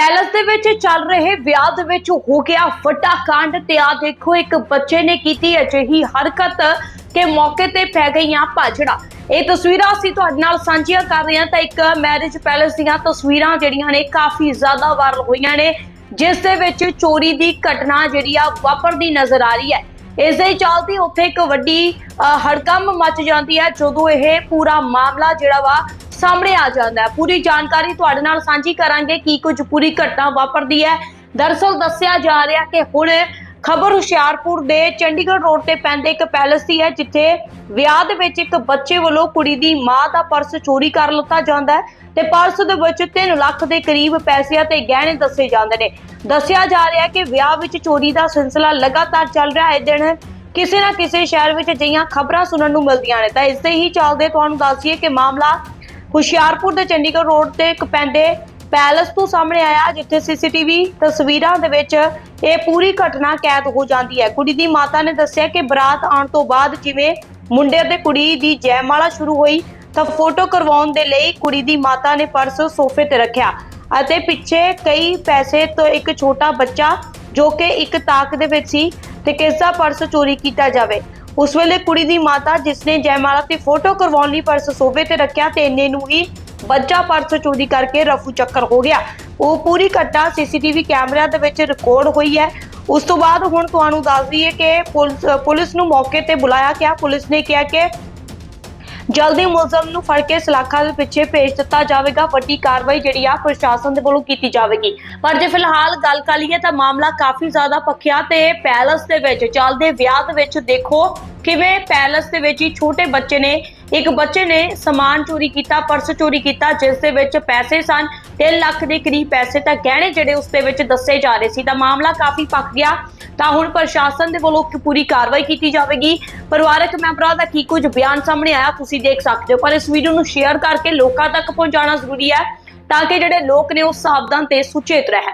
Palace ਦੇ ਵਿੱਚ ਚੱਲ ਰਹੇ ਵਿਆਹ ਦੇ ਵਿੱਚ ਹੋ ਗਿਆ ਵੱਡਾ ਕਾਂਡ ਤੇ ਆ ਦੇਖੋ ਇੱਕ ਬੱਚੇ ਨੇ ਕੀਤੀ ਅਜਿਹੀ ਹਰਕਤ ਕਿ ਮੌਕੇ ਤੇ ਪੈ ਗਈਆਂ ਭਾਜੜਾ। ਇਹ ਤਸਵੀਰਾਂ ਅਸੀਂ ਤੁਹਾਡੇ ਨਾਲ ਸਾਂਝੀਆਂ ਕਰ ਰਹੇ ਹਾਂ ਤਾਂ ਇੱਕ ਮੈਰਿਜ ਪੈਲਸ ਦੀਆਂ ਤਸਵੀਰਾਂ ਜਿਹੜੀਆਂ ਨੇ ਕਾਫੀ ਜ਼ਿਆਦਾ ਵਾਇਰਲ ਹੋਈਆਂ ਨੇ ਜਿਸ ਦੇ ਵਿੱਚ ਚੋਰੀ ਦੀ ਘਟਨਾ ਜਿਹੜੀ ਆ ਵਾਪਰਦੀ ਨਜ਼ਰ ਆ ਰਹੀ ਹੈ। ਇਸ ਦੇ ਚੱਲਦੇ ਉੱਥੇ ਇੱਕ ਵੱਡੀ ਅ, ਹੜਕੰਮ ਮਚ ਜਾਂਦੀ ਹੈ ਜਦੋਂ ਇਹ ਪੂਰਾ ਮਾਮਲਾ ਜਿਹੜਾ ਵਾ ਸਾਹਮਣੇ ਆ ਜਾਂਦਾ ਹੈ। ਪੂਰੀ ਜਾਣਕਾਰੀ ਤੁਹਾਡੇ ਨਾਲ ਸਾਂਝੀ ਕਰਾਂਗੇ ਕੀ ਕੁਝ ਪੂਰੀ ਘਟਨਾ ਵਾਪਰਦੀ ਹੈ। ਦਰਅਸਲ ਦੱਸਿਆ ਜਾ ਰਿਹਾ ਕਿ ਹੁਣ ਖਬਰ ਹੁਸ਼ਿਆਰਪੁਰ ਦੇ ਚੰਡੀਗੜ੍ਹ ਰੋਡ ਤੇ ਪੈਂਦੇ ਇੱਕ ਪੈਲਸ ਦੀ ਹੈ, ਜਿੱਥੇ ਵਿਆਹ ਦੇ ਵਿੱਚ ਇੱਕ ਬੱਚੇ ਵੱਲੋਂ ਕੁੜੀ ਦੀ ਮਾਂ ਦਾ ਪਰਸ ਚੋਰੀ ਕਰ ਲਿੱਤਾ ਜਾਂਦਾ ਹੈ ਤੇ ਪਰਸ ਦੇ ਵਿੱਚ 3 ਲੱਖ ਦੇ ਕਰੀਬ ਪੈਸੇ ਅਤੇ ਗਹਿਣੇ ਦੱਸੇ ਜਾਂਦੇ ਨੇ। ਦੱਸਿਆ ਜਾ ਰਿਹਾ ਹੈ ਕਿ ਵਿਆਹ ਵਿੱਚ ਚੋਰੀ ਦਾ ਸਿਲਸਿਲਾ ਲਗਾਤਾਰ ਚੱਲ ਰਿਹਾ ਹੈ। ਦਿਨ ਕਿਸੇ ਨਾ ਕਿਸੇ ਸ਼ਹਿਰ ਵਿੱਚ ਅਜਿਹੀਆਂ ਖਬਰਾਂ ਸੁਣਨ ਨੂੰ ਮਿਲਦੀਆਂ ਨੇ। ਤਾਂ ਇਸੇ ਹੀ ਚੱਲਦੇ ਤੁਹਾਨੂੰ ਦੱਸ ਕਿ ਮਾਮਲਾ ਹੁਸ਼ਿਆਰਪੁਰ ਦੇ ਚੰਡੀਗੜ੍ਹ ਰੋਡ ਤੇ ਇੱਕ ਪੈਂਦੇ ਪੈਲਸ ਤੋਂ ਸਾਹਮਣੇ ਆਇਆ, ਜਿੱਥੇ ਸੀਸੀਟੀਵੀ ਤਸਵੀਰਾਂ ਦੇ ਵਿੱਚ ਇਹ ਪੂਰੀ ਘਟਨਾ ਕੈਦ ਹੋ ਜਾਂਦੀ ਹੈ। ਕੁੜੀ ਦੀ ਮਾਤਾ ਨੇ ਦੱਸਿਆ ਕਿ ਬਰਾਤ ਆਉਣ ਤੋਂ ਬਾਅਦ ਜਿਵੇਂ ਮੁੰਡੇ ਅਤੇ ਕੁੜੀ ਦੀ ਜੈਮਾਲਾ ਸ਼ੁਰੂ ਹੋਈ, ਤਾਂ ਫੋਟੋ ਕਰਵਾਉਣ ਦੇ ਲਈ ਕੁੜੀ ਦੀ ਮਾਤਾ ਨੇ ਪਰਸ ਸੋਫੇ ਤੇ ਰੱਖਿਆ ਅਤੇ ਪਿੱਛੇ ਕਈ ਪੈਸੇ ਤੋਂ ਇੱਕ ਛੋਟਾ ਬੱਚਾ ਜੋ ਕਿ ਇੱਕ ਤਾਕ ਦੇ ਵਿੱਚ ਸੀ ਤੇ ਕਿਸ ਦਾ ਪਰਸ ਚੋਰੀ ਕੀਤਾ ਜਾਵੇ। ਉਸ ਵੇਲੇ ਕੁੜੀ ਦੀ ਮਾਤਾ ਜਿਸ ਨੇ ਜੈਮਾਲਾ ਤੇ ਫੋਟੋ ਕਰਵਾਉਣ ਲਈ ਪਰਸ ਸੋਫੇ ਤੇ ਰੱਖਿਆ ਤੇ ਇੰਨੇ ਨੂੰ ਹੀ ਬੱਚਾ ਪਰਸ ਚੋਰੀ ਕਰਕੇ ਰਫੂ ਚੱਕਰ ਹੋ ਗਿਆ। ਉਹ ਪੂਰੀ ਘਟਨਾ ਸੀਸੀਟੀਵੀ ਕੈਮਰਿਆਂ ਦੇ ਵਿੱਚ ਰਿਕਾਰਡ ਹੋਈ ਹੈ। ਉਸ ਤੋਂ ਬਾਅਦ ਹੁਣ ਤੁਹਾਨੂੰ ਦੱਸ ਦਈਏ ਕਿ ਪੁਲਿਸ ਪੁਲਿਸ ਨੂੰ ਮੌਕੇ ਤੇ ਬੁਲਾਇਆ ਗਿਆ। ਪੁਲਿਸ ਨੇ ਕਿਹਾ ਕਿ ਜਲਦੀ ਮੁਲਜ਼ਮ ਨੂੰ ਫੜ ਕੇ ਸਲਾਖਾਂ ਦੇ ਪਿੱਛੇ ਭੇਜ ਦਿੱਤਾ ਜਾਵੇਗਾ। ਵੱਡੀ ਕਾਰਵਾਈ ਜਿਹੜੀ ਆ ਪ੍ਰਸ਼ਾਸਨ ਦੇ ਵੱਲੋਂ ਕੀਤੀ ਜਾਵੇਗੀ। ਪਰ ਜੇ ਫਿਲਹਾਲ ਗੱਲ ਕਰ ਲਈਏ ਤਾਂ ਮਾਮਲਾ ਕਾਫੀ ਜ਼ਿਆਦਾ ਪੱਖਿਆ ਤੇ ਪੈਲਸ ਦੇ ਵਿੱਚ ਚੱਲਦੇ ਵਿਆਹ ਦੇ ਵਿੱਚ ਦੇਖੋ ਕਿਵੇਂ ਪੈਲਸ ਦੇ ਵਿੱਚ ਹੀ ਛੋਟੇ ਬੱਚੇ ਨੇ, ਇੱਕ ਬੱਚੇ ਨੇ ਸਮਾਨ ਚੋਰੀ ਕੀਤਾ, ਪਰਸ ਚੋਰੀ ਕੀਤਾ, ਜਿਸ ਦੇ ਵਿੱਚ ਪੈਸੇ ਸਨ। 3 ਲੱਖ ਦੇ ਕਰੀਬ ਪੈਸੇ ਤਾਂ ਗਹਿਣੇ ਜਿਹੜੇ ਉਸ ਦੇ ਵਿੱਚ ਦੱਸੇ ਜਾ ਰਹੇ ਸੀ, ਤਾਂ ਮਾਮਲਾ ਕਾਫੀ ਪੱਕ ਗਿਆ। ਤਾਂ ਹੁਣ ਪ੍ਰਸ਼ਾਸਨ ਦੇ ਵੱਲੋਂ ਪੂਰੀ ਕਾਰਵਾਈ ਕੀਤੀ ਜਾਵੇਗੀ। ਪਰਿਵਾਰਕ ਮੈਂਬਰਾਂ ਦਾ ਕੀ ਕੁਝ ਬਿਆਨ ਸਾਹਮਣੇ ਆਇਆ, ਤੁਸੀਂ ਦੇਖ ਸਕਦੇ ਹੋ, ਪਰ ਇਸ ਵੀਡੀਓ ਨੂੰ ਸ਼ੇਅਰ ਕਰਕੇ ਲੋਕਾਂ ਤੱਕ ਪਹੁੰਚਾਉਣਾ ਜ਼ਰੂਰੀ ਹੈ, ਤਾਂ ਕਿ ਜਿਹੜੇ ਲੋਕ ਨੇ ਉਹ ਸਾਵਧਾਨ ਤੇ ਸੁਚੇਤ ਰਹਿਣ।